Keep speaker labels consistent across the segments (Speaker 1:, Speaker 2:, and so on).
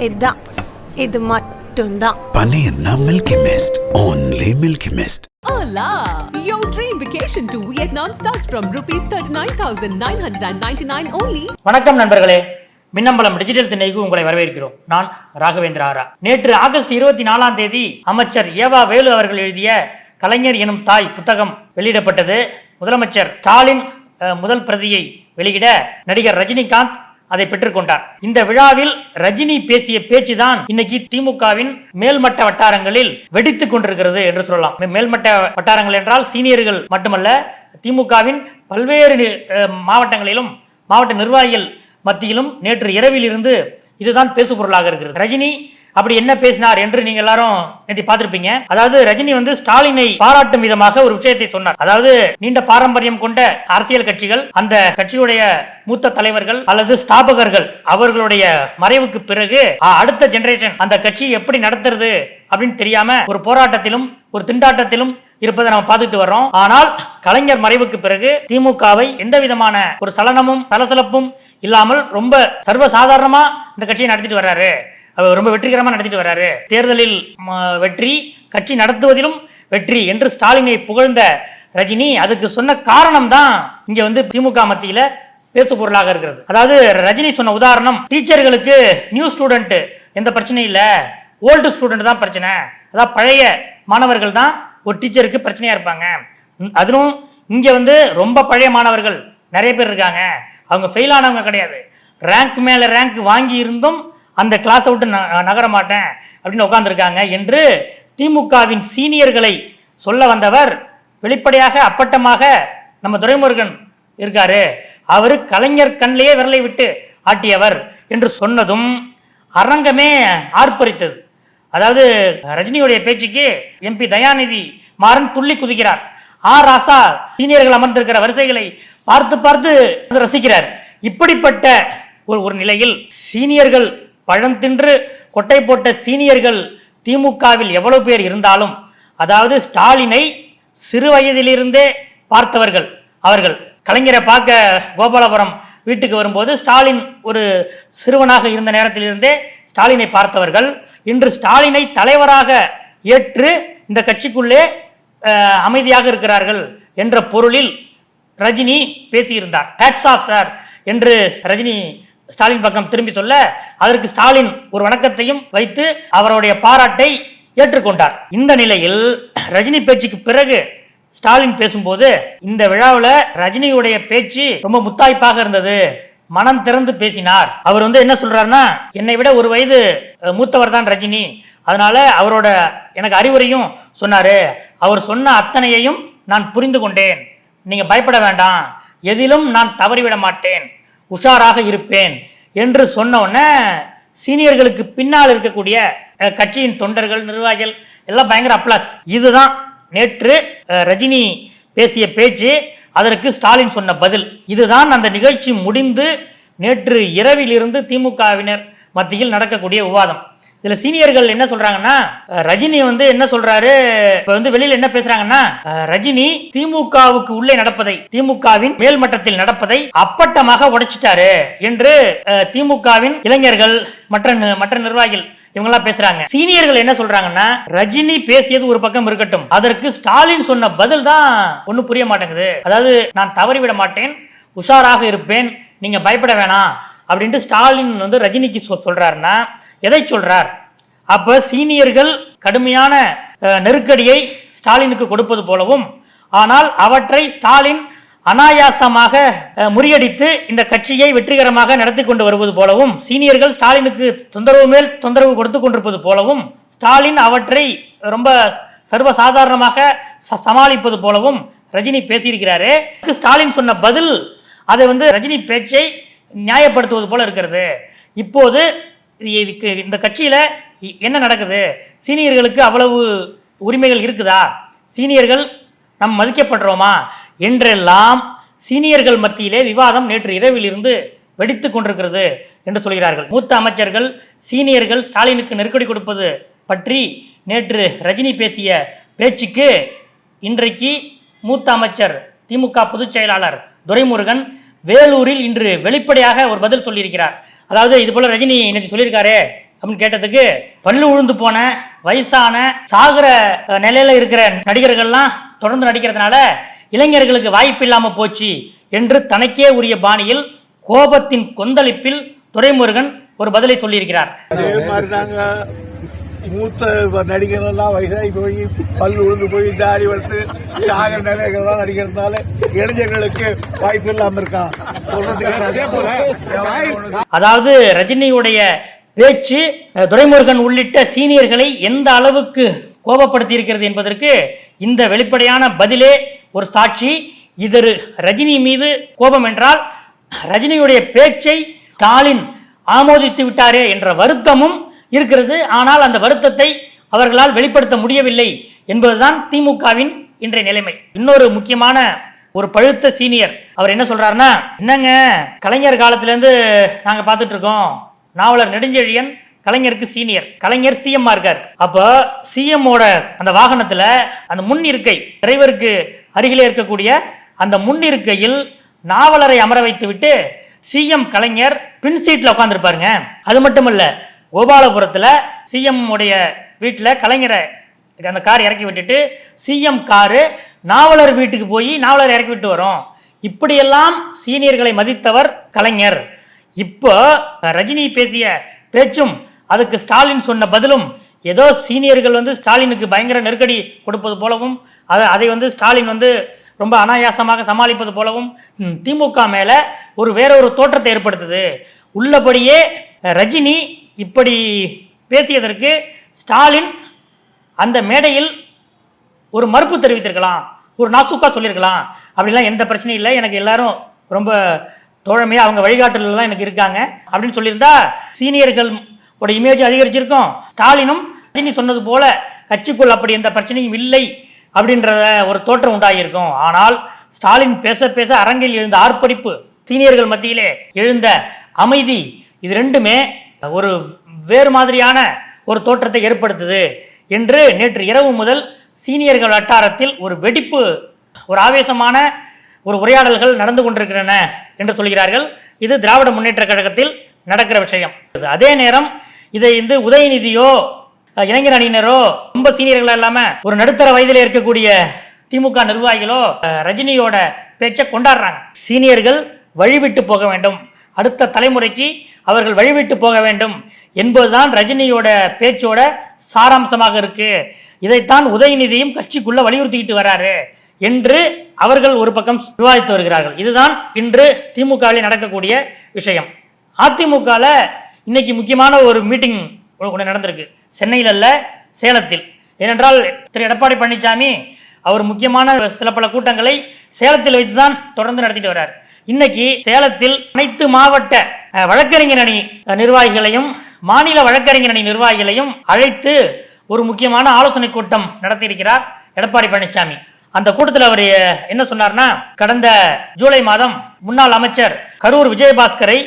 Speaker 1: இதான் இது மட்டும்தான்.
Speaker 2: பனையன்னா Milky Mist only Milky Mist
Speaker 3: Hola! Your dream vacation to Vietnam starts from rupees 39,999 only.
Speaker 4: வணக்கம் நண்பர்களே. மின்னம்பலம் டிஜிட்டல் திண்ணைக்கு உங்களை வரவேற்கிறோம். நான் ராகவேந்திர ஆரா. நேற்று ஆகஸ்ட் இருபத்தி நாலாம் தேதி அமைச்சர் ஏவா வேலு அவர்கள் எழுதிய கலைஞர் எனும் தாய் புத்தகம் வெளியிடப்பட்டது. முதலமைச்சர் ஸ்டாலின் அஹ், முதல் பிரதியை வெளியிட நடிகர் ரஜினிகாந்த் அதை பெற்றுக்கொண்டார் இந்த விழாவில் ரஜினி பேசிய பேச்சுதான் இன்னைக்கு திமுகவின் மேல்மட்ட வட்டாரங்களில் வெடித்துக் கொண்டிருக்கிறது என்று சொல்லலாம். மேல்மட்ட வட்டாரங்கள் என்றால் சீனியர்கள் மட்டுமல்ல திமுகவின் பல்வேறு நி- மாவட்டங்களிலும் மாவட்ட நிர்வாகிகள் மத்தியிலும் நேற்று இரவில் இருந்து இதுதான் பேசுபொருளாக இருக்கிறது. ரஜினி அப்படி என்ன பேசினார் என்று நீங்க எல்லாரும் நேற்று பார்த்திருப்பீங்க. அதாவது ரஜினி வந்து ஸ்டாலினை பாராட்டும் விதமாக ஒரு விஷயத்தை சொன்னார். அதாவது நீண்ட பாரம்பரியம் கொண்ட அரசியல் கட்சிகள் அந்த கட்சியுடைய மூத்த தலைவர்கள் அல்லது ஸ்தாபகர்கள் அவர்களுடைய மறைவுக்கு பிறகு அடுத்த ஜெனரேஷன் அந்த கட்சி எப்படி நடத்துறது? அப்படின்னு தெரியாம ஒரு போராட்டத்திலும் ஒரு திண்டாட்டத்திலும் இருப்பதை நம்ம பார்த்துட்டு வர்றோம். ஆனால் கலைஞர் மறைவுக்கு பிறகு திமுகவை எந்த விதமான ஒரு சலனமும் சலசலப்பும் இல்லாமல் ரொம்ப சர்வசாதாரணமா இந்த கட்சியை நடத்திட்டு வர்றாரு. அவர் ரொம்ப வெற்றிகரமாக நடத்திட்டு வர்றாரு தேர்தலில் வெற்றி கட்சி நடத்துவதிலும் வெற்றி என்று ஸ்டாலினை புகழ்ந்த ரஜினி அதுக்கு சொன்ன காரணம் தான் இங்க வந்து திமுக மத்தியில பேசு பொருளாக இருக்கிறது. அதாவது ரஜினி சொன்ன உதாரணம் டீச்சர்களுக்கு நியூ ஸ்டூடெண்ட் எந்த பிரச்சனையும் இல்லை ஓல்டு ஸ்டூடெண்ட் தான் பிரச்சனை. அதாவது பழைய மாணவர்கள் தான் ஒரு டீச்சருக்கு பிரச்சனையா இருப்பாங்க. அதுவும் இங்க வந்து ரொம்ப பழைய மாணவர்கள் நிறைய பேர் இருக்காங்க. அவங்க ஃபெயில் ஆனவங்க கிடையாது. ரேங்க் மேல ரேங்க் வாங்கி இருந்தும் அந்த கிளாஸை விட்டு ந- நகர மாட்டேன் அப்படின்னு உட்காந்துருக்காங்க என்று திமுகவின் சீனியர்களை சொல்ல வந்தவர் வெளிப்படையாக அப்பட்டமாக நம்ம துரைமுருகன் இருக்காரு. அவர் கலைஞர் கண்ணிலேயே விரலை விட்டு ஆட்டியவர் என்று சொன்னதும் அரங்கமே ஆர்ப்பரித்தது. அதாவது ரஜினியுடைய பேச்சுக்கு எம்பி தயாநிதி மாறன் துள்ளி குதிக்கிறார். ஆர் ராசா சீனியர்கள் அமர்ந்திருக்கிற வரிசைகளை பார்த்து பார்த்து ரசிக்கிறார். இப்படிப்பட்ட ஒரு ஒரு நிலையில் சீனியர்கள் பழம் தின்று கொட்டை போட்ட சீனியர்கள் திமுகவில் எவ்வளவு பேர் இருந்தாலும் அதாவது ஸ்டாலினை சிறு வயதிலிருந்தே பார்த்தவர்கள் அவர்கள். கலைஞரை பார்க்க கோபாலபுரம் வீட்டுக்கு வரும்போது ஸ்டாலின் ஒரு சிறுவனாக இருந்த நேரத்திலிருந்தே ஸ்டாலினை பார்த்தவர்கள். இன்று ஸ்டாலினை தலைவராக ஏற்று இந்த கட்சிக்குள்ளே அமைதியாக இருக்கிறார்கள் என்ற பொருளில் ரஜினி பேசியிருந்தார். ஹேட்ஸ் ஆஃப் சார் என்று ரஜினி ஸ்டாலின் பக்கம் திரும்பி சொல்ல அதற்கு ஸ்டாலின் ஒரு வணக்கத்தையும் வைத்து அவருடைய பாராட்டை ஏற்றுக்கொண்டார். இந்த நிலையில் ரஜினி பேச்சுக்கு பிறகு ஸ்டாலின் பேசும்போது இந்த விழாவில் ரஜினியுடைய பேச்சு ரொம்ப முத்தாய்ப்பாக இருந்தது. மனம் திறந்து பேசினார். அவர் வந்து என்ன சொல்றாருன்னா என்னை விட ஒரு வயது மூத்தவர் தான் ரஜினி. அதனால அவரோட எனக்கு அறிவுரையும் சொன்னாரு. அவர் சொன்ன அத்தனையையும் நான் புரிந்து கொண்டேன். நீங்க பயப்பட வேண்டாம். எதிலும் நான் தவறிவிட மாட்டேன். உஷாராக இருப்பேன் என்று சொன்னோடனே சீனியர்களுக்கு பின்னால் இருக்கக்கூடிய கட்சியின் தொண்டர்கள் நிர்வாகிகள் எல்லாம் பயங்கர அப்ளாஸ். இதுதான் நேற்று ரஜினி பேசிய பேச்சு. அதற்கு ஸ்டாலின் சொன்ன பதில். இதுதான் அந்த நிகழ்ச்சி முடிந்து நேற்று இரவிலிருந்து திமுகவினர் மத்தியில் நடக்கக்கூடிய விவாதம். இதுல சீனியர்கள் என்ன சொல்றாங்கன்னா ரஜினி வந்து என்ன சொல்றாரு? இப்ப வந்து வெளியில என்ன பேசுறாங்கன்னா ரஜினி திமுகவுக்கு உள்ளே நடப்பதை திமுகவின் மேல்மட்டத்தில் நடப்பதை அப்பட்டமாக உடைச்சிட்டாரு என்று திமுகவின் இளைஞர்கள் மற்ற நி- மற்ற நிர்வாகிகள் இவங்கெல்லாம் பேசுறாங்க. சீனியர்கள் என்ன சொல்றாங்கன்னா ரஜினி பேசியது ஒரு பக்கம் இருக்கட்டும். அதற்கு ஸ்டாலின் சொன்ன பதில் தான் ஒன்னும் புரிய மாட்டேங்குது. அதாவது நான் தவறிவிட மாட்டேன் உஷாராக இருப்பேன் நீங்க பயப்பட வேணாம் அப்படின்ட்டு ஸ்டாலின் வந்து ரஜினிக்கு சொ- சொல்றாருன்னா எதை சொல்றார்? அப்ப சீனியர்கள் கடுமையான நெருக்கடியை ஸ்டாலினுக்கு கொடுப்பது போலவும் ஆனால் அவற்றை ஸ்டாலின் அனாயாசமாக முறியடித்து இந்த கட்சியை வெற்றிகரமாக நடத்தி கொண்டு வருவது போலவும் சீனியர்கள் ஸ்டாலினுக்கு தொந்தரவு மேல் தொந்தரவு கொடுத்து கொண்டிருப்பது போலவும் ஸ்டாலின் அவற்றை ரொம்ப சர்வசாதாரணமாக ச- சமாளிப்பது போலவும் ரஜினி பேசியிருக்கிறாரு. ஸ்டாலின் சொன்ன பதில் அதை வந்து ரஜினி பேச்சை நியாயப்படுத்துவது போல இருக்கிறது. இப்போது இதுக்கு இந்த கட்சியில் இ- என்ன நடக்குது? சீனியர்களுக்கு அவ்வளவு உரிமைகள் இருக்குதா? சீனியர்கள் நாம் மதிக்கப்படுறோமா? என்றெல்லாம் சீனியர்கள் மத்தியிலே விவாதம் நேற்று இரவில் இருந்து வெடித்து கொண்டிருக்கிறது என்று சொல்கிறார்கள். மூத்த அமைச்சர்கள் சீனியர்கள் ஸ்டாலினுக்கு நெருக்கடி கொடுப்பது பற்றி நேற்று ரஜினி பேசிய பேச்சுக்கு இன்றைக்கு மூத்த அமைச்சர் திமுக பொதுச் செயலாளர் துரைமுருகன் வேலூரில் இன்று வெளிப்படையாக ஒரு பதில் சொல்லியிருக்கிறார். அதாவது இது போல ரஜினி இன்னைக்கு சொல்லியிருக்காரு அப்படின்னு கேட்டதுக்கு பல்லு உழுந்து போன வயசான சாகுற நிலையில இருக்கிற நடிகர்கள்லாம் தொடர்ந்து நடிக்கிறதுனால இளைஞர்களுக்கு வாய்ப்பு இல்லாம போச்சு என்று தனக்கே உரிய பாணியில் கோபத்தின் கொந்தளிப்பில் துரைமுருகன் ஒரு பதிலை சொல்லியிருக்கிறார்.
Speaker 5: மூத்த நடிகர் எல்லாம் வயசாகி போய் பல் உழுந்து போய் தாடி வளர்த்து சாக நிலைகள்லாம் நடிக்கிறதுனால இளைஞர்களுக்கு வாய்ப்பு இல்லாம இருக்கான்
Speaker 4: அதாவது ரஜினியுடைய பேச்சு துரைமுருகன் உள்ளிட்ட சீனியர்களை எந்த அளவுக்கு கோபப்படுத்தி இருக்கிறது என்பதற்கு இந்த வெளிப்படையான பதிலே ஒரு சாட்சி. இதர் ரஜினி மீது கோபம் என்றால் ரஜினியுடைய பேச்சை ஸ்டாலின் ஆமோதித்து விட்டாரே என்ற வருத்தமும் இருக்கிறது. ஆனால் அந்த வருத்தத்தை அவர்களால் வெளிப்படுத்த முடியவில்லை என்பதுதான் திமுகவின் இன்றைய நிலைமை. இன்னொரு முக்கியமான ஒரு பழுத்த சீனியர் அவர் என்ன சொல்றாருன்னா என்னங்க கலைஞர் காலத்திலேருந்து நாங்கள் நாங்க பார்த்துட்டு இருக்கோம் நாவலர் நெடுஞ்செழியன் கலைஞருக்கு சீனியர். கலைஞர் சிஎம் இருக்கார். அப்போ சிஎம்மோட அந்த வாகனத்தில் அந்த முன் இருக்கை டிரைவருக்கு அருகிலே இருக்கக்கூடிய அந்த முன் இருக்கையில் நாவலரை அமர வைத்து விட்டு சிஎம் கலைஞர் பின் சீட்ல உட்காந்துருப்பாருங்க அது மட்டும் இல்லை கோபாலபுரத்தில் சிஎம் உடைய வீட்டில் கலைஞரை அந்த கார் இறக்கி விட்டுட்டு சிஎம் காரு நாவலர் வீட்டுக்கு போய் நாவலர் இறக்கி விட்டு வரோம். இப்படியெல்லாம் சீனியர்களை மதித்தவர் கலைஞர். இப்போ ரஜினி பேசிய பேச்சும் அதுக்கு ஸ்டாலின் சொன்ன பதிலும் ஏதோ சீனியர்கள் வந்து ஸ்டாலினுக்கு பயங்கர நெருக்கடி கொடுப்பது போலவும் அதை அதை வந்து ஸ்டாலின் வந்து ரொம்ப அனாயாசமாக சமாளிப்பது போலவும் திமுக மேலே ஒரு வேற ஒரு தோற்றத்தை ஏற்படுத்துது. உள்ளபடியே ரஜினி இப்படி பேசியதற்கு ஸ்டாலின் அந்த மேடையில் ஒரு மறுப்பு தெரிவித்திருக்கலாம் ஒரு நாசுக்கா சொல்லியிருக்கலாம். அப்படிலாம் எந்த பிரச்சனையும் இல்லை. எனக்கு எல்லாரும் ரொம்ப தோழமையாக அவங்க வழிகாட்டலாம் எனக்கு இருக்காங்க. அப்படின்னு சொல்லியிருந்தா சீனியர்கள் உடைய இமேஜ் அதிகரிச்சிருக்கும். ஸ்டாலினும் ரஜினி சொன்னது போல கட்சிக்குள் அப்படி எந்த பிரச்சனையும் இல்லை அப்படின்றத ஒரு தோற்றம் உண்டாகியிருக்கும். ஆனால் ஸ்டாலின் பேச பேச அரங்கில் எழுந்த ஆர்ப்பரிப்பு சீனியர்கள் மத்தியிலே எழுந்த அமைதி இது ரெண்டுமே ஒரு வேறு மாதிரியான ஒரு தோற்றத்தை ஏற்படுத்துது என்று நேற்று இரவு முதல் சீனியர்கள் வட்டாரத்தில் ஒரு வெடிப்பு ஒரு ஆவேசமான ஒரு உரையாடல்கள் நடந்து கொண்டிருக்கின்றன என்று சொல்கிறார்கள். இது திராவிட முன்னேற்ற கழகத்தில் நடக்கிற விஷயம். அதே நேரம் இதை வந்து உதயநிதியோ இளைஞர் அணியினரோ ரொம்ப சீனியர்களா இல்லாம ஒரு நடுத்தர வயதில் இருக்கக்கூடிய திமுக நிர்வாகிகளோ ரஜினியோட பேச்சை கொண்டாடுறாங்க. சீனியர்கள் வழிவிட்டு போக வேண்டும். அடுத்த தலைமுறைக்கு அவர்கள் வழிவிட்டு போக வேண்டும் என்பதுதான் ரஜினியோட பேச்சோட சாராம்சமாக இருக்கு. இதைத்தான் உதயநிதியும் கட்சிக்குள்ள வலியுறுத்திக்கிட்டு வராரு என்று அவர்கள் ஒரு பக்கம் விவாதித்து வருகிறார்கள். இதுதான் இன்று திமுகவில் நடக்கக்கூடிய விஷயம். அதிமுகவில் இன்னைக்கு முக்கியமான ஒரு மீட்டிங் ஒன்று நடந்திருக்கு. சென்னையில் அல்ல சேலத்தில். ஏனென்றால் திரு. எடப்பாடி பழனிசாமி அவர் முக்கியமான சில பல கூட்டங்களை சேலத்தில் வைத்து தான் தொடர்ந்து நடத்திட்டு வர்றார். இன்னைக்கு சேலத்தில் அனைத்து மாவட்ட வழக்கறிஞர் அணி நிர்வாகிகளையும் மாநில வழக்கறிஞர் அணி நிர்வாகிகளையும் அழைத்து ஒரு முக்கியமான ஆலோசனை கூட்டம் நடத்தியிருக்கிறார் எடப்பாடி பழனிசாமி அந்த கூட்டத்தில் அவர் என்ன சொன்னார்னா கடந்த ஜூலை மாதம் முன்னாள் அமைச்சர் கரூர் விஜயபாஸ்கரை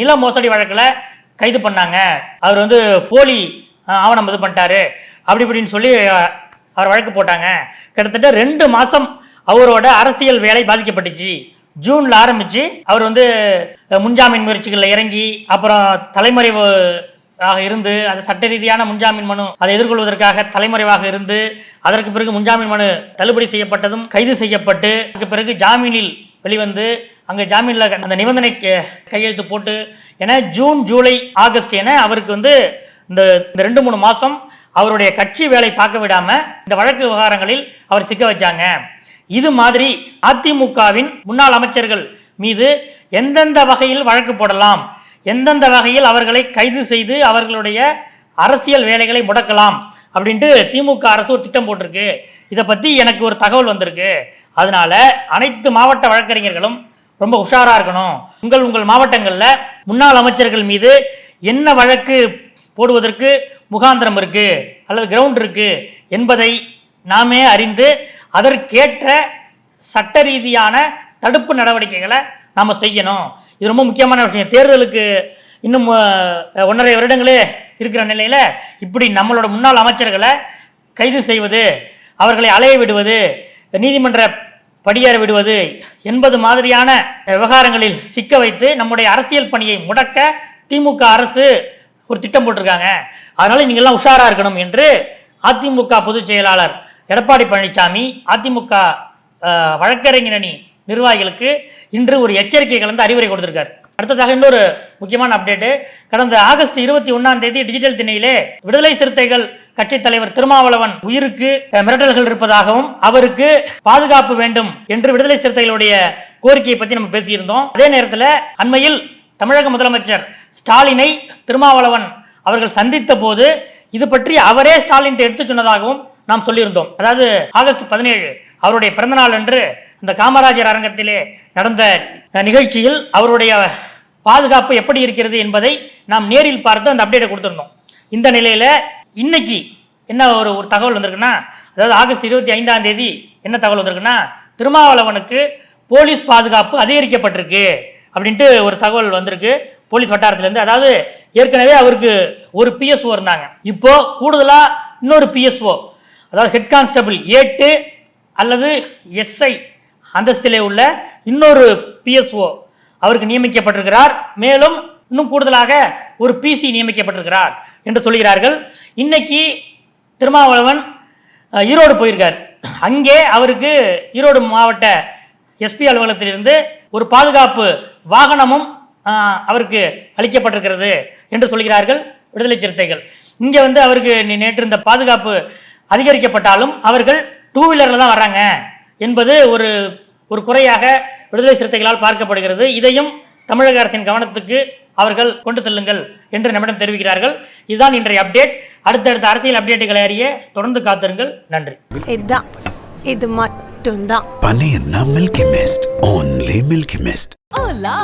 Speaker 4: நில மோசடி வழக்கில் கைது பண்ணாங்க. அவர் வந்து போலி ஆவணம் இது பண்ணிட்டாரு. அப்படி இப்படின்னு சொல்லி அவர் வழக்கு போட்டாங்க. கிட்டத்தட்ட ரெண்டு மாதம் அவரோட அரசியல் வேலை பாதிக்கப்பட்டுச்சு. ஜூன்ல ஆரம்பிச்சு அவர் வந்து முன்ஜாமீன் முயற்சிகளில் இறங்கி அப்புறம் தலைமறைவு ஆக இருந்து அது சட்ட ரீதியான முன்ஜாமீன் மனு அதை எதிர்கொள்வதற்காக தலைமறைவாக இருந்து அதற்கு பிறகு முன்ஜாமீன் மனு தள்ளுபடி செய்யப்பட்டதும் கைது செய்யப்பட்டு அதுக்கு பிறகு ஜாமீனில் வெளிவந்து அங்கே ஜாமீனில் அந்த நிபந்தனை க- கையெழுத்து போட்டு என ஜூன் ஜூலை ஆகஸ்ட் என அவருக்கு வந்து இந்த இந்த ரெண்டு மூணு மாதம் அவருடைய கட்சி வேலை பார்க்க விடாமல் இந்த வழக்கு விவகாரங்களில் அவர் சிக்க வச்சாங்க. இது மாதிரி அதிமுகவின் முன்னாள் அமைச்சர்கள் மீது எந்தெந்த வகையில் வழக்கு போடலாம்? எந்தெந்த வகையில் அவர்களை கைது செய்து அவர்களுடைய அரசியல் வேலைகளை முடக்கலாம் அப்படின்ட்டு திமுக அரசு ஒரு திட்டம் போட்டிருக்கு. இதை பற்றி எனக்கு ஒரு தகவல் வந்திருக்கு. அதனால அனைத்து மாவட்ட வழக்கறிஞர்களும் ரொம்ப உஷாராக இருக்கணும். உங்கள் உங்கள் மாவட்டங்களில் முன்னாள் அமைச்சர்கள் மீது என்ன வழக்கு போடுவதற்கு முகாந்திரம் இருக்குது அல்லது கிரவுண்ட் இருக்குது என்பதை நாமே அறிந்து அதற்கேற்ற சட்ட ரீதியான தடுப்பு நடவடிக்கைகளை நாம் செய்யணும். இது ரொம்ப முக்கியமான விஷயம். தேர்தலுக்கு இன்னும் ஒன்றரை வருடங்களே இருக்கிற நிலையில் இப்படி நம்மளோட முன்னாள் அமைச்சர்களை கைது செய்வது அவர்களை அலைய விடுவது நீதிமன்ற படியேற விடுவது என்பது மாதிரியான விவகாரங்களில் சிக்க வைத்து நம்முடைய அரசியல் பணியை முடக்க திமுக அரசு ஒரு திட்டம் போட்டிருக்காங்க. அதனால் நீங்கள்லாம் உஷாராக இருக்கணும் என்று அதிமுக பொதுச் செயலாளர் எடப்பாடி பழனிசாமி அதிமுக வழக்கறிஞரணி நிர்வாகிகளுக்கு இன்று ஒரு எச்சரிக்கை கலந்து அறிவுரை கொடுத்திருக்காரு. அடுத்ததாக இன்னொரு முக்கியமான அப்டேட்டு கடந்த ஆகஸ்ட் இருபத்தி ஒன்னாம் தேதி டிஜிட்டல் திணையிலே விடுதலை சிறுத்தைகள் கட்சித் தலைவர் திருமாவளவன் உயிருக்கு மிரட்டல்கள் இருப்பதாகவும் அவருக்கு பாதுகாப்பு வேண்டும் என்று விடுதலை சிறுத்தைகளுடைய கோரிக்கையை பத்தி நம்ம பேசியிருந்தோம். அதே நேரத்தில் அண்மையில் தமிழக முதலமைச்சர் ஸ்டாலினை திருமாவளவன் அவர்கள் சந்தித்த போது இது பற்றி அவரே ஸ்டாலின் எடுத்து சொன்னதாகவும் நாம் சொல்லியிருந்தோம். அதாவது ஆகஸ்ட் பதினேழு அவருடைய பிறந்தநாள் அன்று இந்த காமராஜர் அரங்கத்திலே நடந்த நிகழ்ச்சியில் அவருடைய பாதுகாப்பு எப்படி இருக்கிறது என்பதை நாம் நேரில் பார்த்து அந்த அப்டேட்டை கொடுத்துருந்தோம். இந்த நிலையில் இன்னைக்கு என்ன ஒரு ஒரு தகவல் வந்திருக்குன்னா அதாவது ஆகஸ்ட் இருபத்தி ஐந்தாம் தேதி என்ன தகவல் வந்திருக்குன்னா திருமாவளவனுக்கு போலீஸ் பாதுகாப்பு அதிகரிக்கப்பட்டிருக்கு அப்படின்ட்டு ஒரு தகவல் வந்திருக்கு போலீஸ் வட்டாரத்திலேருந்து. அதாவது ஏற்கனவே அவருக்கு ஒரு பிஎஸ்ஓ இருந்தாங்க. இப்போ கூடுதலாக இன்னொரு பிஎஸ்ஓ அதாவது ஹெட் கான்ஸ்டபிள் ஏட்டு அல்லது எஸ்ஐ அந்தஸ்திலே உள்ள இன்னொரு பிஎஸ்ஓ அவருக்கு நியமிக்கப்பட்டிருக்கிறார். மேலும் இன்னும் கூடுதலாக ஒரு பிசி நியமிக்கப்பட்டிருக்கிறார் என்று சொல்கிறார்கள். இன்னைக்கு திருமாவளவன் ஈரோடு போயிருக்கார். அங்கே அவருக்கு ஈரோடு மாவட்ட எஸ்பி அலுவலகத்திலிருந்து ஒரு பாதுகாப்பு வாகனமும் அவருக்கு அளிக்கப்பட்டிருக்கிறது என்று சொல்கிறார்கள் விடுதலை சிறுத்தைகள். இங்கே வந்து அவருக்கு நேற்று இந்த பாதுகாப்பு அதிகரிக்கப்பட்டாலும் அவர்கள் டூ வீலரில் தான் வர்றாங்க என்பது ஒரு ஒரு குறையாக விடுதலை சிறுத்தைகளால் பார்க்கப்படுகிறது. இதையும் தமிழக அரசின் கவனத்துக்கு அவர்கள் கொண்டு செல்லுங்கள் என்று நம்மிடம் தெரிவிக்கிறார்கள். இதுதான் இன்றைய அப்டேட் அடுத்தடுத்த அரசியல் அப்டேட்டுகளை அறிய தொடர்ந்து காத்திருங்கள். நன்றி.
Speaker 1: இதுதான். இது மட்டும்தான்
Speaker 2: Paneerna Milky Mist. Only Milky Mist.
Speaker 3: Hola!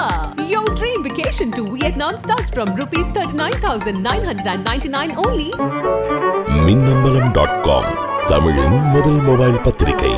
Speaker 3: Your dream vacation to Vietnam starts from rupees 39,999 only.
Speaker 6: Minnambalam dot com தமிழின் முதல் மொபைல் பத்திரிகை